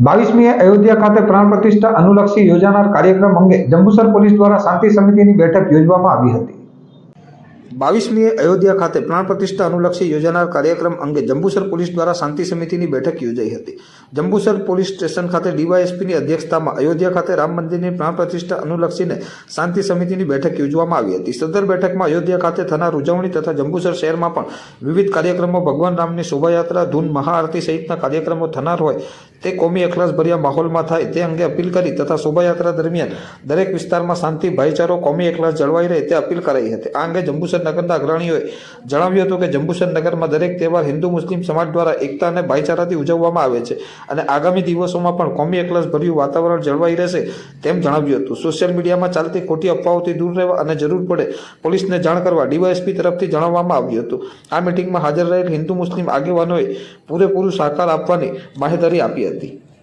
બાવીસમીએ અયોધ્યા ખાતે પ્રાણ પ્રતિષ્ઠા અનુલક્ષી યોજાનાર કાર્યક્રમ અંગે જંબુસર પોલીસ દ્વારા શાંતિ સમિતિની બેઠક યોજવામાં આવી હતી. બાવીસમીએ અયોધ્યા ખાતે પ્રાણ પ્રતિષ્ઠા અનુલક્ષી યોજાનાર કાર્યક્રમ અંગે જંબુસર પોલીસ દ્વારા શાંતિ સમિતિની બેઠક યોજાઈ હતી. જંબુસર પોલીસ સ્ટેશન ખાતે ડીવાયએસપીની અધ્યક્ષતામાં અયોધ્યા ખાતે રામ મંદિરની પ્રાણ પ્રતિષ્ઠા અનુલક્ષીને શાંતિ સમિતિની બેઠક યોજવામાં આવી હતી. સદર બેઠકમાં અયોધ્યા ખાતે થનાર ઉજવણી તથા જંબુસર શહેરમાં પણ વિવિધ કાર્યક્રમો ભગવાન રામની શોભાયાત્રા, ધૂન મહાઆરતી સહિતના કાર્યક્રમો થનાર હોય તે કોમી એકલાસભર્યા માહોલમાં થાય તે અંગે અપીલ કરી તથા શોભાયાત્રા દરમિયાન દરેક વિસ્તારમાં શાંતિ, ભાઈચારો, કોમી એકલાસ જળવાઈ રહે તે અપીલ કરાઈ હતી. આ અંગે જંબુસર નગરના અગ્રણીઓએ જણાવ્યું હતું કે જંબુસર નગરમાં દરેક તહેવાર હિન્દુ, મુસ્લિમ સમાજ દ્વારા એકતા અને ભાઈચારાથી ઉજવવામાં આવે છે અને આગામી દિવસોમાં પણ કોમી એકલાસ ભર્યું વાતાવરણ જળવાઈ રહેશે તેમ જણાવ્યું હતું. સોશિયલ મીડિયામાં ચાલતી ખોટી અફવાઓથી દૂર રહેવા અને જરૂર પડે પોલીસને જાણ કરવા ડીવાયએસપી તરફથી જણાવવામાં આવ્યું હતું. આ મિટિંગમાં હાજર રહેલ હિન્દુ, મુસ્લિમ આગેવાનોએ પૂરેપૂરું સહકાર આપવાની માહિતી આપી હતી. ti.